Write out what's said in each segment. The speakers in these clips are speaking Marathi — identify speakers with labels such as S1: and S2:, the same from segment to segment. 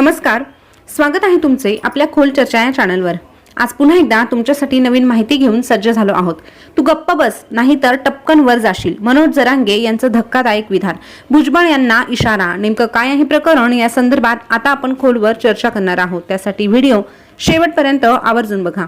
S1: नमस्कार. स्वागत आहे तुमचे आपल्या खोल चर्चा या चॅनलवर. आज पुन्हा एकदा तुमच्यासाठी नवीन माहिती घेऊन सज्ज झालो आहोत. तू गप्प बस नाही तर टपकन वर जाशील. मनोज जरांगे यांचं धक्कादायक विधान. भुजबळ यांना इशारा. नेमकं काय आहे प्रकरण? या संदर्भात आता आपण खोलवर चर्चा करणार आहोत. त्यासाठी व्हिडिओ शेवटपर्यंत आवर्जून बघा.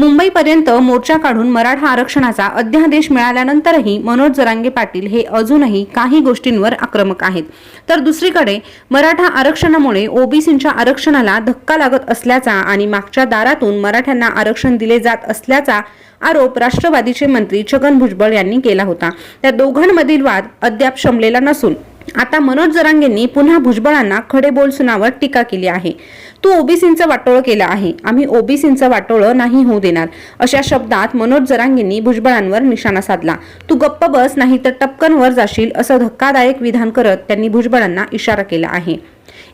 S1: मुंबईपर्यंत मोर्चा काढून मराठा आरक्षणाचा अध्यादेश मिळाल्यानंतरही मनोज जरांगे पाटील हे अजूनही काही गोष्टींवर आक्रमक आहेत. तर दुसरीकडे मराठा आरक्षणामुळे ओबीसींच्या आरक्षणाला धक्का लागत असल्याचा आणि मागच्या दारातून मराठ्यांना आरक्षण दिले जात असल्याचा आरोप राष्ट्रवादीचे मंत्री छगन भुजबळ यांनी केला होता. त्या दोघांमधील वाद अद्याप शमलेला नसून आता मनोज जरांगेंनी पुन्हा भुजबळांना खडे बोल सुनावत टीका केली आहे. तू ओबीसींचं वाटोळं केलं आहे. आम्ही ओबीसींचं वाटोळं नाही होऊ देणार. अशा शब्दात मनोज जरांगेंनी भुजबळांवर निशाणा साधला. तू गप्प बस नाही तर टपकन वर जाशील असं धक्कादायक विधान करत त्यांनी भुजबळांना इशारा केला आहे.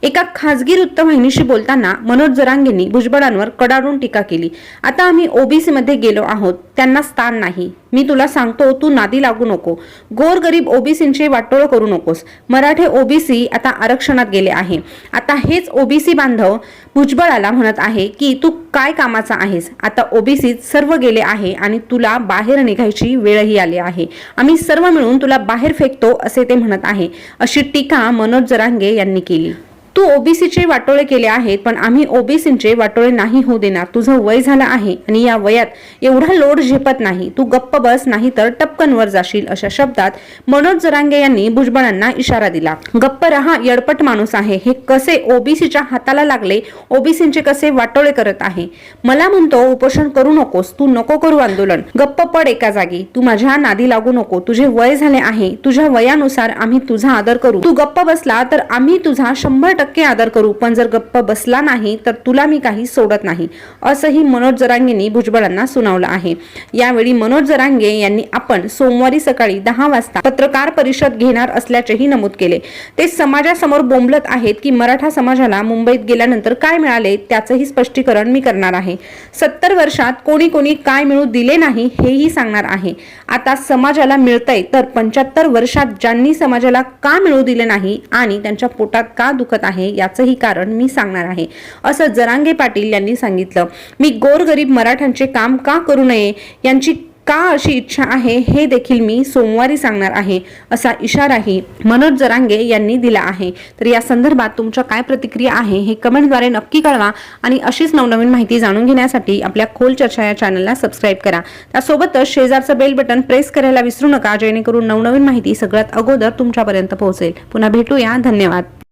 S1: एका खासगी वृत्तवाहिनीशी बोलताना मनोज जरांगेंनी भुजबळांवर कडाडून टीका केली. आता आम्ही ओबीसीमध्ये गेलो आहोत. त्यांना स्थान नाही. मी तुला सांगतो तू नादी लागू नको. गोरगरीब ओबीसींचे वाटोळ करू नकोस. मराठे ओबीसी आता आरक्षणात गेले आहे. आता हेच ओबीसी बांधव भुजबळाला म्हणत आहे की तू काय कामाचा आहेस? आता ओबीसीत सर्व गेले आहे आणि तुला बाहेर निघायची वेळही आली आहे. आम्ही सर्व मिळून तुला बाहेर फेकतो असे ते म्हणत आहे अशी टीका मनोज जरांगे यांनी केली. तू ओबीसीचे वाटोळे केले आहेत पण आम्ही ओबीसीचे वाटोळे नाही होऊ देणार. तुझं वय झालं आहे आणि या वयात एवढा लोड झेपत नाही. तू गप्प बस नाही तर टपकन वर जाशील अशा शब्दात मनोज जरांगे यांनी भुजबळांना इशारा दिला. गप्प रहा यडपट माणूस आहे. हे कसे ओबीसीच्या हाताला लागले? ओबीसींचे कसे वाटोळे करत आहे? मला म्हणतो उपोषण करू नकोस. तू नको करू आंदोलन. गप्प पड एका जागी. तू माझ्या नादी लागू नको. तुझे वय झाले आहे. तुझ्या वयानुसार आम्ही तुझा आदर करू. तू गप्प बसला तर आम्ही तुझा शंभर टक्के आदर करू पण जर गप्प बसला नाही तर तुला मी काही सोडत नाही असंही मनोज जरांगेंनी भुजबळांना सुनावलं आहे. यावेळी मनोज जरांगे यांनी आपण सोमवारी सकाळी दहा वाजता पत्रकार परिषद घेणार असल्याचेही नमूद केले. ते समाजासमोर बोंबलत आहेत की मराठा समाजाला मुंबईत गेल्यानंतर काय मिळाले त्याचंही स्पष्टीकरण मी करणार आहे. सत्तर वर्षात कोणी कोणी काय मिळू दिले नाही हेही सांगणार आहे. आता समाजाला मिळतंय तर पंच्याहत्तर वर्षात ज्यांनी समाजाला का मिळू दिले नाही आणि त्यांच्या पोटात का दुखत आहे आहे याचंही कारण मी सांगणार आहे. असं जरांगे पाटील यांनी सांगितलं. मी गोरगरीब मराठ्यांचे काम का करू नये? यांची का अशी इच्छा आहे? हे देखील मी सोमवारी सांगणार आहे असा इशाराही मनोज जरांगे यांनी दिला आहे. तर या संदर्भात तुमच्या काय प्रतिक्रिया आहे हे कमेंटद्वारे नक्की कळवा आणि अशीच नवनवीन माहिती जाणून घेण्यासाठी आपल्या खोल चर्चा या चॅनलला सबस्क्राईब करा. त्यासोबतच शेजारचं बेल बटन प्रेस करायला विसरू नका जेणेकरून नवनवीन माहिती सगळ्यात अगोदर तुमच्यापर्यंत पोहोचेल. पुन्हा भेटूया. धन्यवाद.